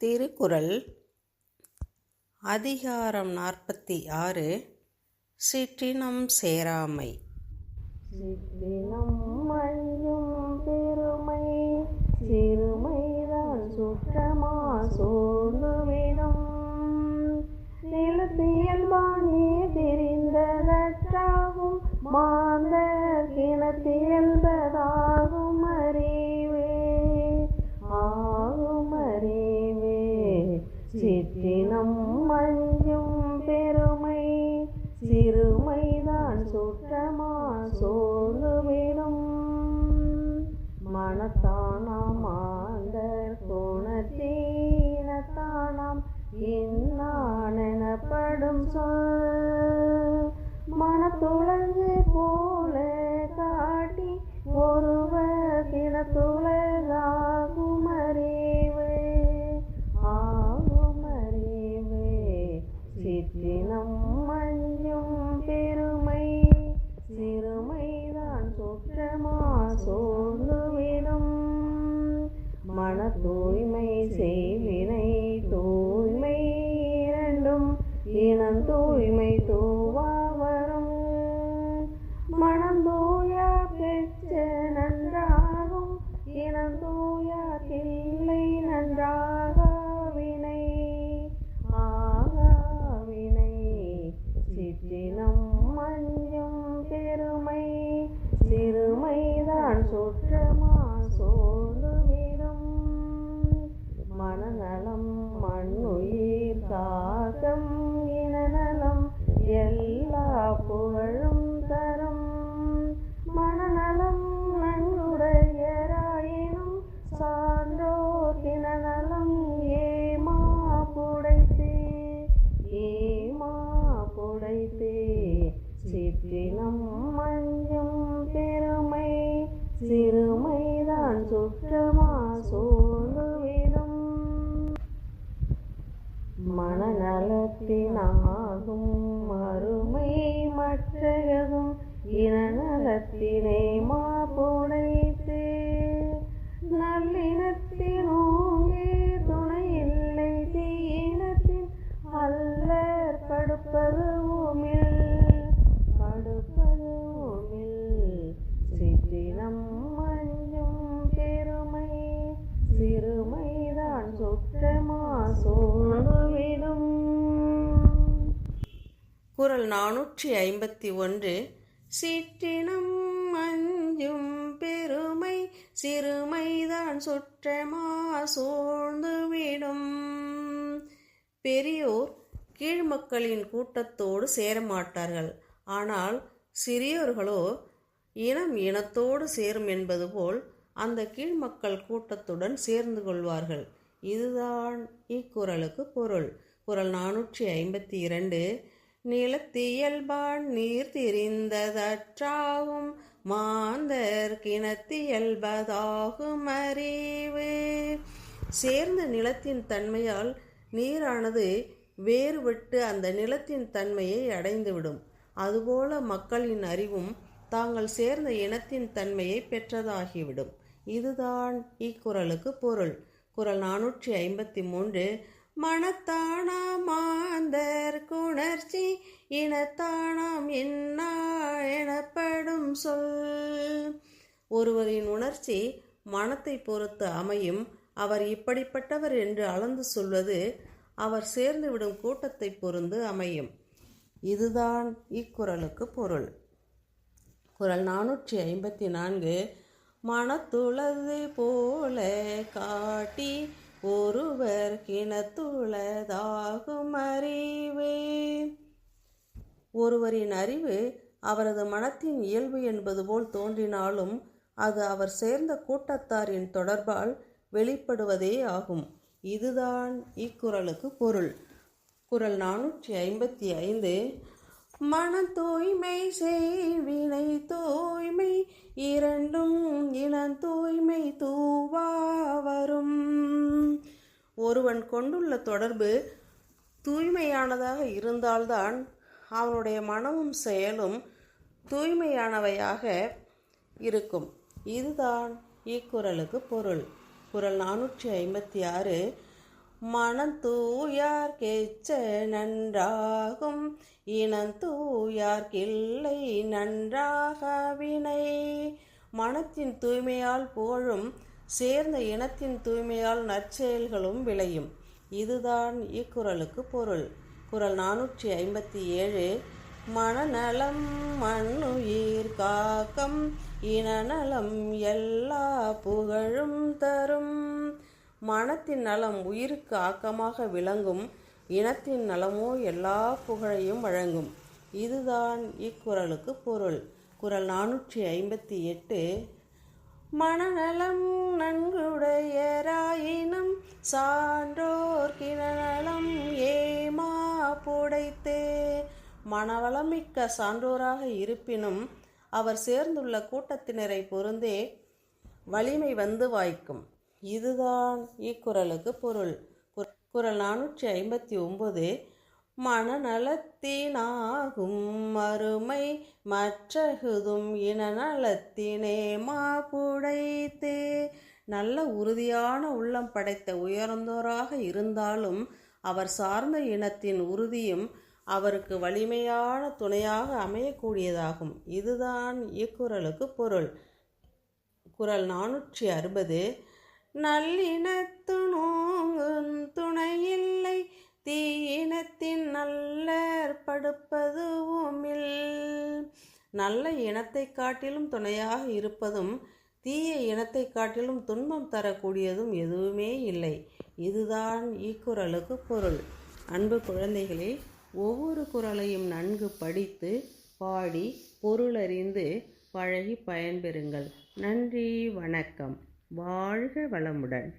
திருக்குறள் அதிகாரம் நாற்பத்தி ஆறு சிற்றினம் சேராமை. சிற்றினம் சிறுமைதான் சுற்றமா சோர்ந்துவிடும். மனத்தானாம் ஆந்தர் குணத்தீனத்தானாம். இன்னானெனப்படும் சொல். மனத்துளங்கு போல காட்டி ஒருவர் தினத்துலகாகும் அறிவு ஆகும் இனம் தூய்மை தூவாவரும் மனம் தூய பெற்று நன்றாகும். இனம் தூய இல்லை நன்றாக வினை. ஆகாவினை சிற்றினம் மஞ்சும் பெருமை. சிறுமைதான் சுற்றமா சோழுவிடும் மனநலம் மண்ணுயிர் காக்கம் குற்றமா சோழுவிடும் மனநலத்தினாகும் அருமை மற்றையதும் இனநலத்தினே குரல் நானூற்றி ஐம்பத்தி ஒன்று. சிற்றினம் மஞ்சும் பெருமை சிறுமைதான் சுற்றமா சூழ்ந்துவிடும். பெரியோர் கீழ்மக்களின் கூட்டத்தோடு சேரமாட்டார்கள். ஆனால் சிறியோர்களோ இனம் இனத்தோடு சேரும் என்பது போல் அந்த கீழ்மக்கள் கூட்டத்துடன் சேர்ந்து கொள்வார்கள். இதுதான் இக்குறளுக்கு பொருள். குரல் நானூற்றி ஐம்பத்தி இரண்டு. நிலத்தியல்பான் நீர் திரிந்ததற்றாகும் மாந்தர் கிணத்தியல்பதாகும் அறிவு. சேர்ந்த நிலத்தின் தன்மையால் நீரானது வேறுபட்டு அந்த நிலத்தின் தன்மையை அடைந்துவிடும். அதுபோல மக்களின் அறிவும் தாங்கள் சேர்ந்த இனத்தின் தன்மையை பெற்றதாகிவிடும். இதுதான் இக்குறளுக்கு பொருள். குறள் நானூற்றி ஐம்பத்தி மூன்று மனத்தானாம் மாந்தர் குணர்ச்சி இனத்தானாம் என்னா எனப்படும் சொல். ஒருவரின் உணர்ச்சி மனத்தை பொறுத்து அமையும். அவர் இப்படிப்பட்டவர் என்று அளந்து சொல்வது அவர் சேர்ந்துவிடும் கூட்டத்தை பொருந்து அமையும். இதுதான் இக்குறளுக்கு பொருள். குறள் நானூற்றி ஐம்பத்தி நான்கு மனத்துளது போல காட்டி ஒருவர் கிணத்துள்ளதாகும் அறிவே. ஒருவரின் அறிவு அவரது மனத்தின் இயல்பு என்பது போல் தோன்றினாலும் அது அவர் சேர்ந்த கூட்டத்தாரின் தொடர்பால் வெளிப்படுவதே ஆகும். இதுதான் இக்குறளுக்கு பொருள். குரல் நானூற்றி ஐம்பத்தி ஐந்து மன தூய்மை செய்வினை தூய்மை இரண்டும் இளம் தூய்மை தூவா வரும். ஒருவன் கொண்டுள்ள தொடர்பு தூய்மையானதாக இருந்தால்தான் அவனுடைய மனமும் செயலும் தூய்மையானவையாக இருக்கும். இதுதான் இக்குறளுக்கு பொருள். குறள் நானூற்றி ஐம்பத்தி ஆறு மனம் தூயார் கெச்ச நன்றாகும் இனம் தூயார்க்கில்லை நன்றாக வினை. மனத்தின் தூய்மையால் போழும் சேர்ந்த இனத்தின் தூய்மையால் நற்செயல்களும் விளையும். இதுதான் இக்குறளுக்கு பொருள். குறள் நானூற்றி ஐம்பத்தி ஏழு மனநலம் மண்ணுயிர் காக்கம் இனநலம் எல்லா புகழும் தரும். மனத்தின் நலம் உயிருக்கு ஆக்கமாக விளங்கும் இனத்தின் நலமோ எல்லா புகழையும் வழங்கும். இதுதான் இக்குறளுக்கு பொருள். குறள் நானூற்றி ஐம்பத்தி எட்டு மனநலம் நன்குடையராயினம் சான்றோர் கிணநலம் ஏமா புடைத்தே. மனவளமிக்க சான்றோராக இருப்பினும் அவர் சேர்ந்துள்ள கூட்டத்தினரை பொருந்தே வலிமை வந்து வாய்க்கும். இதுதான் இக்குறளுக்கு பொருள். குரல் குறள் நானூற்றி ஐம்பத்தி ஒம்பது மனநலத்தினாகும் மறுமை மற்றகுதும் இனநலத்தினே மாப்புடைத்தே நல்ல உறுதியான உள்ளம் படைத்த உயர்ந்தோராக இருந்தாலும் அவர் சார்ந்த இனத்தின் உறுதியும் அவருக்கு வலிமையான துணையாக அமையக்கூடியதாகும். இதுதான் இக்குறளுக்கு பொருள். குரல் நானூற்றி அறுபது நல்லினத்து நோங்குந் துணையில்லை தீயினத்தின் நல்லர் படுப்பதுவுமில் நல்ல இனத்தை காட்டிலும் துணையாக இருப்பதும் தீய இனத்தை காட்டிலும் துன்பம் தரக்கூடியதும் எதுவுமே இல்லை. இதுதான் இக்குறளுக்கு பொருள். அன்பு குழந்தைகளே ஒவ்வொரு குறளையும் நன்கு படித்து பாடி பொருளறிந்து பழகி பயன்பெறுங்கள். நன்றி வணக்கம். வாழ்க வளமுடன்.